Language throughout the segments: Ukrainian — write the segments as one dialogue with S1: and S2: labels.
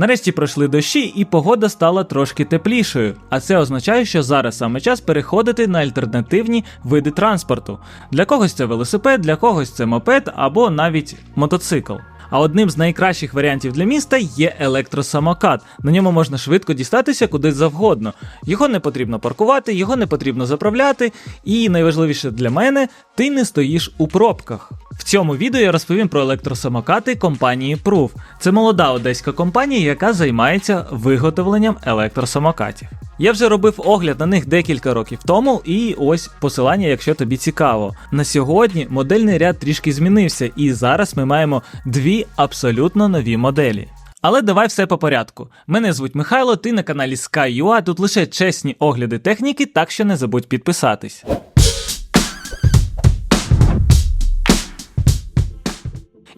S1: Нарешті пройшли дощі, і погода стала трошки теплішою. А це означає, що зараз саме час переходити на альтернативні види транспорту. Для когось це велосипед, для когось це мопед або навіть мотоцикл. А одним з найкращих варіантів для міста є електросамокат. На ньому можна швидко дістатися куди завгодно. Його не потрібно паркувати, його не потрібно заправляти, і найважливіше для мене, ти не стоїш у пробках. В цьому відео я розповім про електросамокати компанії Proof. Це молода одеська компанія, яка займається виготовленням електросамокатів. Я вже робив огляд на них декілька років тому, і ось посилання, якщо тобі цікаво. На сьогодні модельний ряд трішки змінився, і зараз ми маємо дві абсолютно нові моделі. Але давай все по порядку. Мене звуть Михайло, ти на каналі Sky.ua, тут лише чесні огляди техніки, так що не забудь підписатись.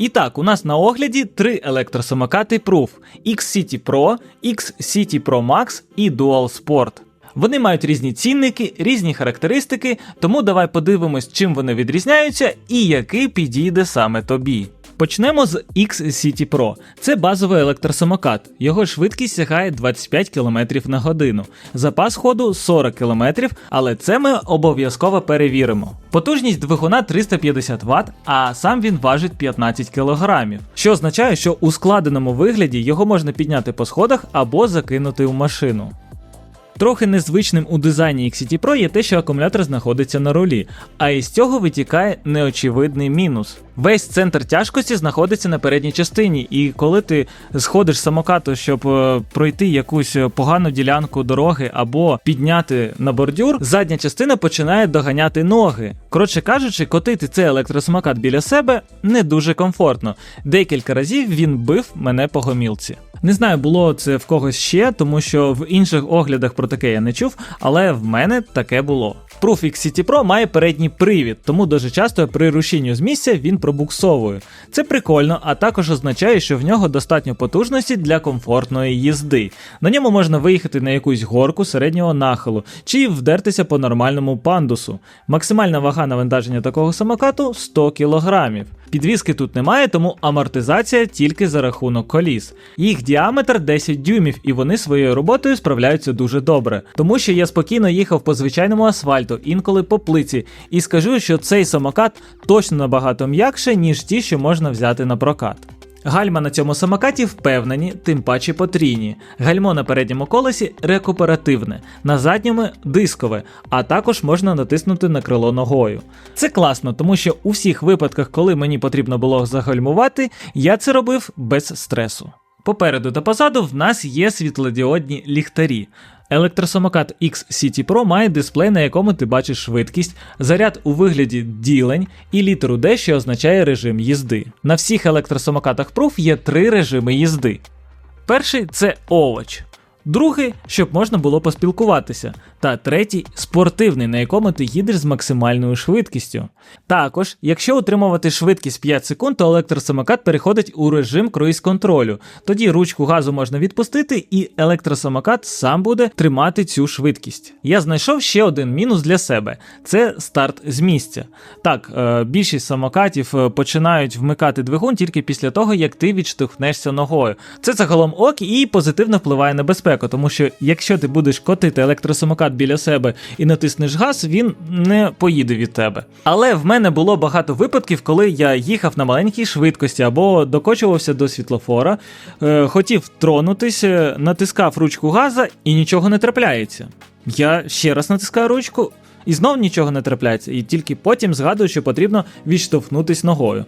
S1: І так, у нас на огляді три електросамокати Proof X-City Pro, X-City Pro Max і Dual Sport. Вони мають різні цінники, різні характеристики, тому давай подивимось, чим вони відрізняються і який підійде саме тобі. Почнемо з X-City Pro. Це базовий електросамокат. Його швидкість сягає 25 км на годину. Запас ходу 40 км, але це ми обов'язково перевіримо. Потужність двигуна 350 Вт, а сам він важить 15 кг, що означає, що у складеному вигляді його можна підняти по сходах або закинути в машину. Трохи незвичним у дизайні XCT Pro є те, що акумулятор знаходиться на рулі, а із цього витікає неочевидний мінус. Весь центр тяжкості знаходиться на передній частині, і коли ти сходиш з самокату, щоб е, пройти якусь погану ділянку дороги або підняти на бордюр, задня частина починає доганяти ноги. Коротше кажучи, котити цей електросамокат біля себе не дуже комфортно. Декілька разів він бив мене по гомілці. Не знаю, було це в когось ще, тому що в інших оглядах про таке я не чув, але в мене таке було. Proof X City Pro має передній привід, тому дуже часто при рушінню з місця він пробуксовує. Це прикольно, а також означає, що в нього достатньо потужності для комфортної їзди. На ньому можна виїхати на якусь горку середнього нахилу чи вдертися по нормальному пандусу. Максимальна вага навантаження такого самокату 100 кг. Підвіски тут немає, тому амортизація тільки за рахунок коліс. Їх діаметр 10 дюймів, і вони своєю роботою справляються дуже добре. Тому що я спокійно їхав по звичайному асфальту, інколи по плиці, і скажу, що цей самокат точно набагато м'якше, ніж ті, що можна взяти на прокат. Гальма на цьому самокаті впевнені, тим паче потрійні. Гальмо на передньому колесі рекуперативне, на задньому дискове, а також можна натиснути на крило ногою. Це класно, тому що у всіх випадках, коли мені потрібно було загальмувати, я це робив без стресу. Попереду та позаду в нас є світлодіодні ліхтарі. Електросамокат X City Pro має дисплей, на якому ти бачиш швидкість, заряд у вигляді ділень і літеру D, що означає режим їзди. На всіх електросамокатах Proof є три режими їзди. Перший це овоч. Другий, щоб можна було поспілкуватися, та третій спортивний, на якому ти їдеш з максимальною швидкістю. Також, якщо утримувати швидкість 5 секунд, то електросамокат переходить у режим круїз-контролю. Тоді ручку газу можна відпустити, і електросамокат сам буде тримати цю швидкість. Я знайшов ще один мінус для себе: це старт з місця. Так, е, більшість самокатів е, починають вмикати двигун тільки після того, як ти відштовхнешся ногою. Це загалом ок і позитивно впливає на безпеку, тому що якщо ти будеш котити електросамокат біля себе і натиснеш газ, він не поїде від тебе. Але в мене було багато випадків, коли я їхав на маленькій швидкості або докочувався до світлофора, е, хотів тронутися, натискав ручку газа і нічого не трапляється. Я ще раз натискаю ручку. І знов нічого не трапляється, і тільки потім згадую, що потрібно відштовхнутись ногою.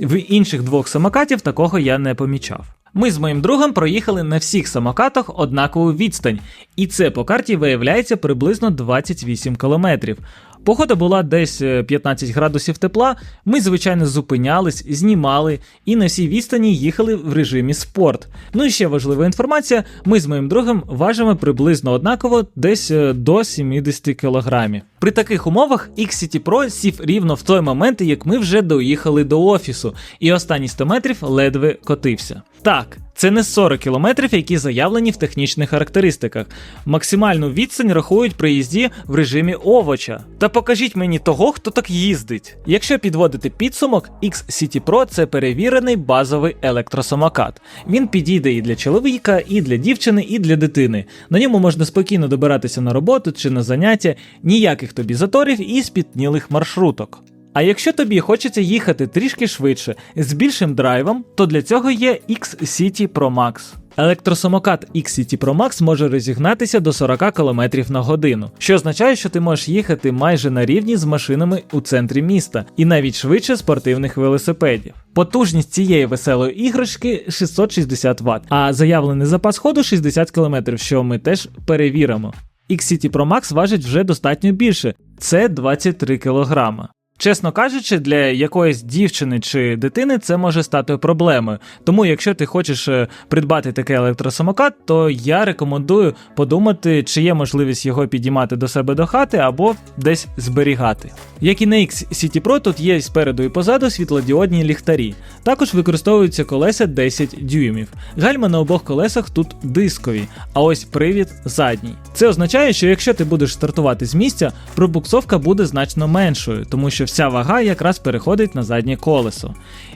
S1: В інших двох самокатів такого я не помічав. Ми з моїм другом проїхали на всіх самокатах однакову відстань, і це по карті виявляється приблизно 28 кілометрів. Погода була десь е, 15 градусів тепла. Ми, звичайно, зупинялись, знімали і на всій відстані їхали в режимі спорт. Ну і ще важлива інформація: ми з моїм другом важимо приблизно однаково десь е, до 70 кілограмів. При таких умовах X-City Pro сів рівно в той момент, як ми вже доїхали до офісу, і останні 100 метрів ледве котився. Так, Це не 40 км, які заявлені в технічних характеристиках. Максимальну відстань рахують при їзді в режимі овоча. Та покажіть мені того, хто так їздить. Якщо підводити підсумок, X-City Pro це перевірений базовий електросамокат. Він підійде і для чоловіка, і для дівчини, і для дитини. На ньому можна спокійно добиратися на роботу чи на заняття, ніяких тобі заторів і спітнілих маршруток. А якщо тобі хочеться їхати трішки швидше з більшим драйвом, то для цього є X-City Pro Max. Електросамокат X-City Pro Max може розігнатися до 40 км на годину, що означає, що ти можеш їхати майже на рівні з машинами у центрі міста і навіть швидше спортивних велосипедів. Потужність цієї веселої іграшки 660 Вт, а заявлений запас ходу 60 км, що ми теж перевіримо. X-City Pro Max важить вже достатньо більше це 23 кг. Чесно кажучи, для якоїсь дівчини чи дитини це може стати проблемою. Тому, якщо ти хочеш е, придбати такий електросамокат, то я рекомендую подумати, чи є можливість його підіймати до себе до хати або десь зберігати. Як і на X City Pro, тут є спереду і позаду світлодіодні ліхтарі. Також використовуються колеса 10 дюймів. Гальма на обох колесах тут дискові, а ось привід задній. Це означає, що якщо ти будеш стартувати з місця, пробуксовка буде значно меншою, тому що вся вага якраз переходить на заднє колесо.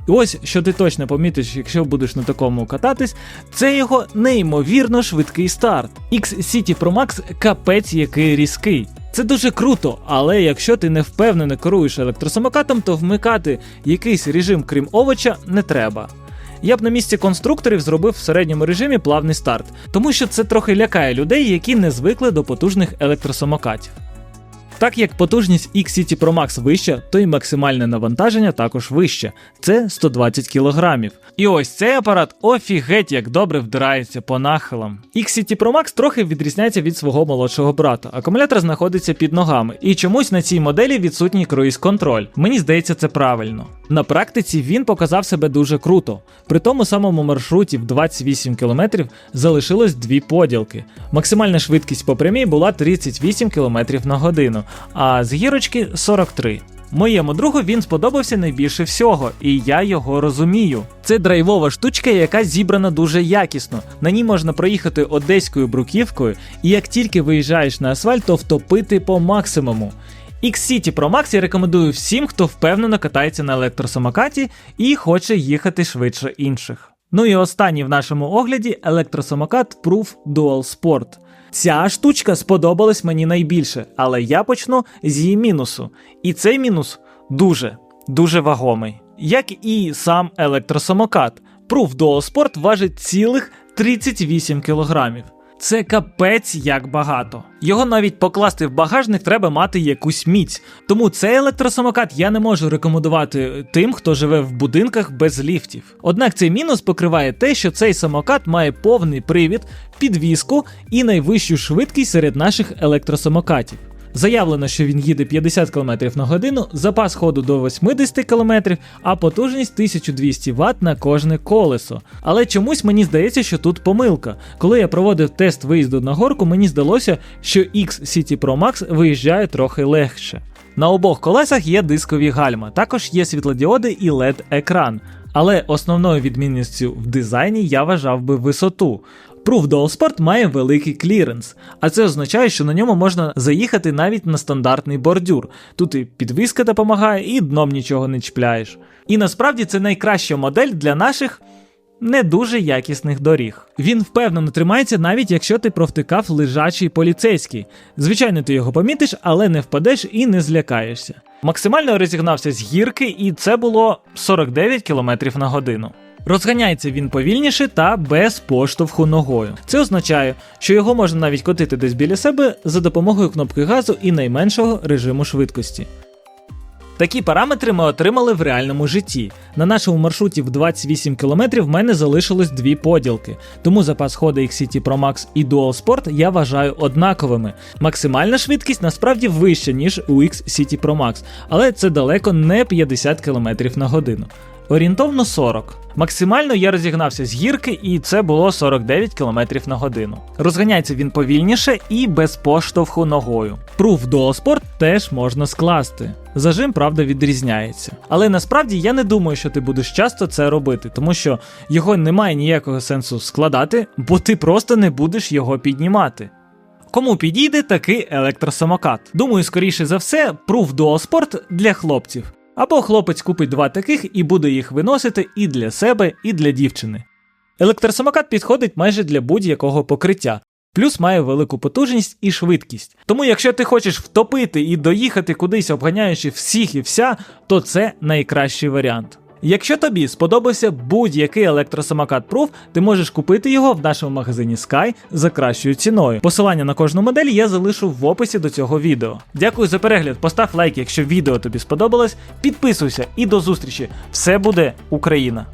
S1: І ось що ти точно помітиш, якщо будеш на такому кататись, це його неймовірно швидкий старт. X-City Pro Max капець який різкий. Це дуже круто, але якщо ти не впевнено керуєш електросамокатом, то вмикати якийсь режим, крім овоча, не треба. Я б на місці конструкторів зробив в середньому режимі плавний старт, тому що це трохи лякає людей, які не звикли до потужних електросамокатів. Так як потужність X-City Pro Max вища, то і максимальне навантаження також вище це 120 кг. І ось цей апарат офігеть як добре вдирається по нахилам. X-City Pro Max трохи відрізняється від свого молодшого брата. Акумулятор знаходиться під ногами, і чомусь на цій моделі відсутній круїз контроль. Мені здається, це правильно. На практиці він показав себе дуже круто. При тому самому маршруті в 28 км залишилось дві поділки. Максимальна швидкість по прямій була 38 км на годину, а з гірочки 43. Моєму другу він сподобався найбільше всього, і я його розумію. Це драйвова штучка, яка зібрана дуже якісно. На ній можна проїхати одеською бруківкою, і як тільки виїжджаєш на асфальт, то втопити по максимуму. X-City Pro Max я рекомендую всім, хто впевнено катається на електросамокаті і хоче їхати швидше інших. Ну і останній в нашому огляді електросамокат Proof Dual Sport. Ця штучка сподобалась мені найбільше, але я почну з її мінусу. І цей мінус дуже, дуже вагомий. Як і сам електросамокат. Proof Dual Sport важить цілих 38 кілограмів. Це капець як багато. Його навіть покласти в багажник треба мати якусь міць. Тому цей електросамокат я не можу рекомендувати тим, хто живе в будинках без ліфтів. Однак цей мінус покриває те, що цей самокат має повний привід, підвіску і найвищу швидкість серед наших електросамокатів. Заявлено, що він їде 50 км на годину, запас ходу до 80 км, а потужність 1200 Вт на кожне колесо. Але чомусь мені здається, що тут помилка. Коли я проводив тест виїзду на горку, мені здалося, що X-City Pro Max виїжджає трохи легше. На обох колесах є дискові гальма, також є світлодіоди і LED-екран. Але основною відмінністю в дизайні я вважав би висоту. Proof Dual Sport має великий кліренс, а це означає, що на ньому можна заїхати навіть на стандартний бордюр. Тут і підвіска допомагає, і дном нічого не чіпляєш. І насправді це найкраща модель для наших. Не дуже якісних доріг. Він впевнено тримається, навіть якщо ти провтикав лежачий поліцейський. Звичайно, ти його помітиш, але не впадеш і не злякаєшся. Максимально розігнався з гірки, і це було 49 км на годину. Розганяється він повільніше та без поштовху ногою. Це означає, що його можна навіть котити десь біля себе за допомогою кнопки газу і найменшого режиму швидкості. Такі параметри ми отримали в реальному житті. На нашому маршруті в 28 км в мене залишилось дві поділки, тому запас ходу X-City Pro Max і Dual Sport я вважаю однаковими. Максимальна швидкість насправді вища, ніж у X-City Pro Max, але це далеко не 50 км на годину. Орієнтовно 40. Максимально я розігнався з гірки, і це було 49 км на годину. Розганяється він повільніше і без поштовху ногою. Proof Dual теж можна скласти. Зажим, правда, відрізняється. Але насправді я не думаю, що ти будеш часто це робити, тому що його немає ніякого сенсу складати, бо ти просто не будеш його піднімати. Кому підійде такий електросамокат? Думаю, скоріше за все, Proof Dual для хлопців. Або хлопець купить два таких і буде їх виносити і для себе, і для дівчини. Електросамокат підходить майже для будь-якого покриття, плюс має велику потужність і швидкість. Тому, якщо ти хочеш втопити і доїхати кудись, обганяючи всіх і вся, то це найкращий варіант. Якщо тобі сподобався будь-який електросамокат Proof, ти можеш купити його в нашому магазині Sky за кращою ціною. Посилання на кожну модель я залишу в описі до цього відео. Дякую за перегляд, постав лайк, якщо відео тобі сподобалось, підписуйся і до зустрічі! Все буде Україна!